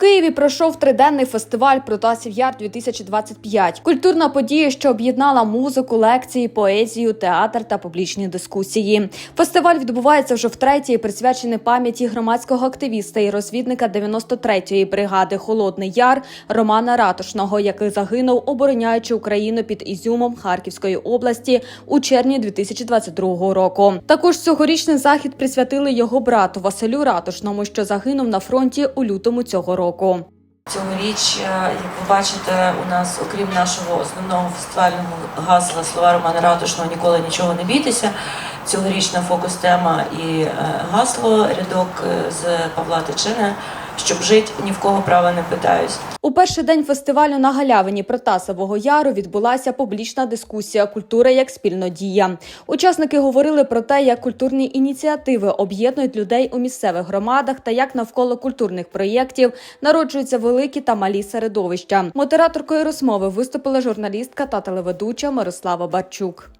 Києві пройшов триденний фестиваль Протасів Яр 2025 Культурна подія, що об'єднала музику, лекції, поезію, театр та публічні дискусії. Фестиваль відбувається вже втретє присвячений пам'яті громадського активіста і розвідника 93-ї бригади Холодний Яр Романа Ратушного, який загинув, обороняючи Україну під Ізюмом Харківської області у червні 2022 року. Також цьогорічний захід присвятили його брату Василю Ратушному, що загинув на фронті у лютому цього року. Цьогоріч, е, як ви бачите, у нас, окрім нашого основного фестивального гасла слова Романа Ратушного ніколи нічого не бійтеся. Цьогорічна фокус тема і е, гасло рядок е, з Павла Тичини, щоб жити ні в кого права не питаюсь. У перший день фестивалю на галявині Протасового яру відбулася публічна дискусія Культура як спільнодія. Учасники говорили про те, як культурні ініціативи об'єднують людей у місцевих громадах та як навколо культурних проєктів народжуються великі та малі середовища. Модераторкою розмови виступила журналістка та телеведуча Мирослава Барчук.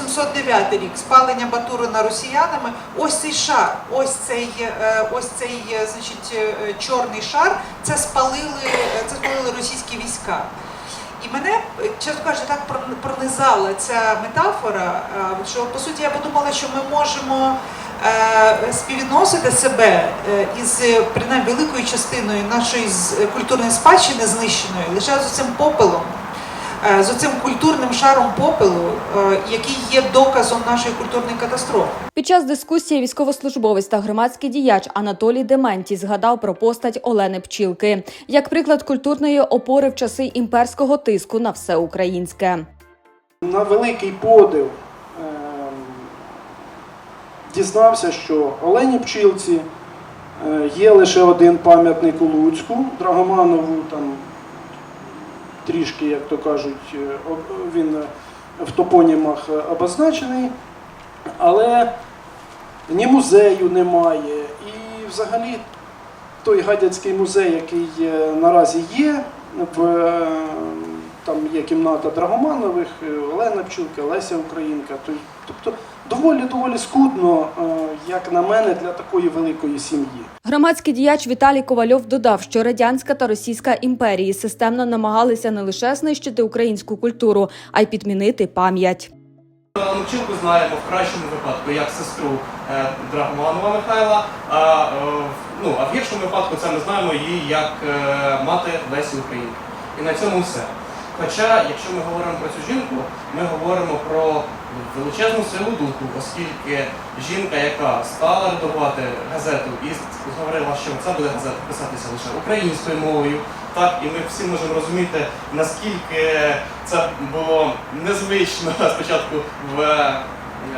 1709 рік спалення Батурина росіянами. Ось цей шар, ось цей, е, ось цей е, значить, е, чорний шар. Це спалили, це спалили російські війська. І мене, чесно кажучи, так пронизала ця метафора, що по суті я подумала, що ми можемо співвідносити себе із принаймні великою частиною нашої культурної спадщини знищеної лише з цим попелом. Е, з оцим культурним шаром попелу, е, який є доказом нашої культурної катастрофи. Під час дискусії військовослужбовець та громадський діяч Анатолій Дементій згадав про постать Олени Пчілки як приклад культурної опори в часи імперського тиску на все українське. на великий подив ем, дізнався, що Олені Пчілці е, є лише один пам'ятник у Луцьку, Драгоманову, там трішки, як то кажуть, е, він е, в топонімах е, обозначений, але ні музею немає. І взагалі той гадяцький музей, який наразі є, в, там є кімната Драгоманових, е, Олена Пчілка, Леся Українка. Тобто доволі доволі скудно, е, як на мене, для такої великої сім'ї. Громадський діяч Віталій Ковальов додав, що радянська та російська імперії системно намагалися не лише знищити українську культуру, а й підмінити пам'ять. Олену Пчілку знаємо в кращому випадку як сестру е, Драгоманова Михайла, а, е, в- ну, а в гіршому випадку це ми знаємо її як е, мати Лесі Українки. І на цьому все. Хоча, якщо ми говоримо про цю жінку, ми говоримо про величезну силу духу, оскільки жінка, яка стала редагувати газету і говорила, що це буде газета писатися лише українською мовою, так, і ми всі можемо розуміти, наскільки це було незвично спочатку в е,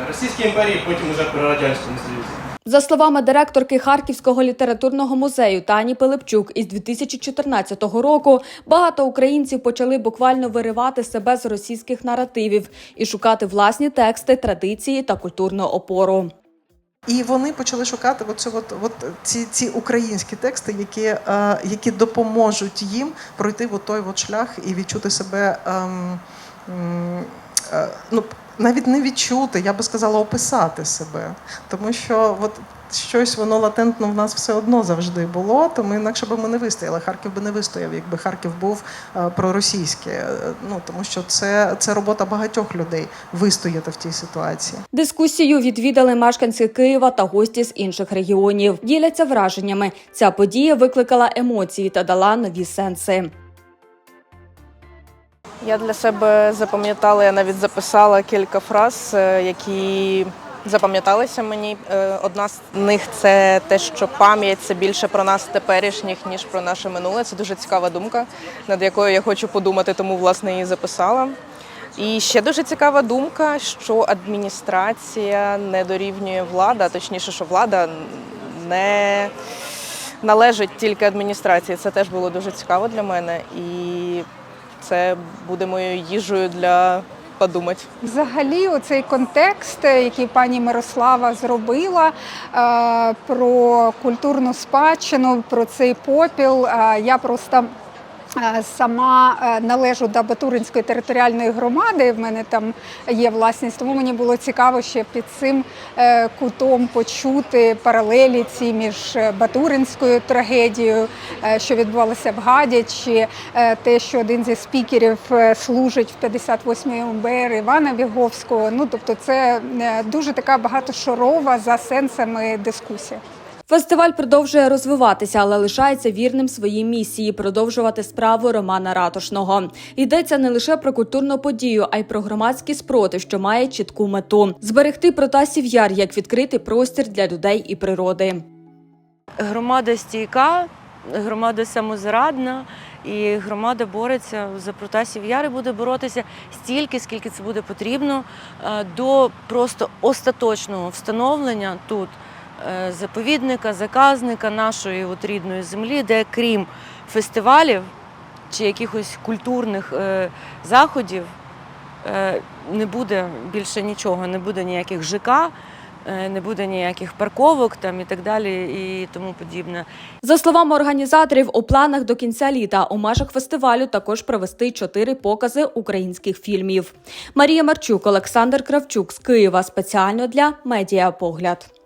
Російській імперії, потім уже при Радянському Союзі. За словами директорки Харківського літературного музею Тані Пилипчук, із 2014 року багато українців почали буквально виривати себе з російських наративів і шукати власні тексти, традиції та культурну опору. І вони почали шукати оцю от, от ці, ці українські тексти, які, е, які допоможуть їм пройти от той от шлях і відчути себе. м, е, ну, навіть не відчути, я би сказала, описати себе. Тому що от щось воно латентно в нас все одно завжди було, тому інакше би ми не вистояли. Харків би не вистояв, якби Харків був е, проросійський. Е, Ну тому що це, це робота багатьох людей вистояти в тій ситуації. Дискусію відвідали мешканці Києва та гості з інших регіонів. Діляться враженнями. Ця подія викликала емоції та дала нові сенси. Я для себе запам'ятала, я навіть записала кілька фраз, е, які запам'яталися мені. Е, Одна з них це те, що пам'ять це більше про нас теперішніх, ніж про наше минуле. Це дуже цікава думка, над якою я хочу подумати, тому власне її записала. І ще дуже цікава думка, що адміністрація не дорівнює влада, точніше, що влада не належить тільки адміністрації. Це теж було дуже цікаво для мене. І це буде моєю їжею для подумати. Взагалі, оцей контекст, який пані Мирослава зробила е, про культурну спадщину, про цей попіл, е, я просто Сама е, належу до Батуринської територіальної громади. В мене там є власність, тому мені було цікаво ще під цим е, кутом почути паралелі ці між е, Батуринською трагедією, е, що відбувалося в Гадячі, е, те, що один зі спікерів е, служить в 58-й МБР Івана Віговського. Ну тобто, це е, дуже така багатошарова за сенсами дискусія. Фестиваль продовжує розвиватися, але лишається вірним своїй місії продовжувати справу Романа Ратушного. Йдеться не лише про культурну подію, а й про громадський спротив, що має чітку мету зберегти Протасів Яр як відкритий простір для людей і природи. Громада стійка, громада самозарадна, і громада бореться за Протасів Яр і буде боротися стільки, скільки це буде потрібно е, до просто остаточного встановлення тут заповідника, заказника нашої от рідної землі, де крім фестивалів чи якихось культурних е, заходів е, не буде більше нічого, не буде ніяких ЖК. е, Не буде ніяких парковок там і так далі, і тому подібне. За словами організаторів, у планах до кінця літа у межах фестивалю також провести чотири покази українських фільмів. Марія Марчук, Олександр Кравчук з Києва спеціально для Медіапогляд.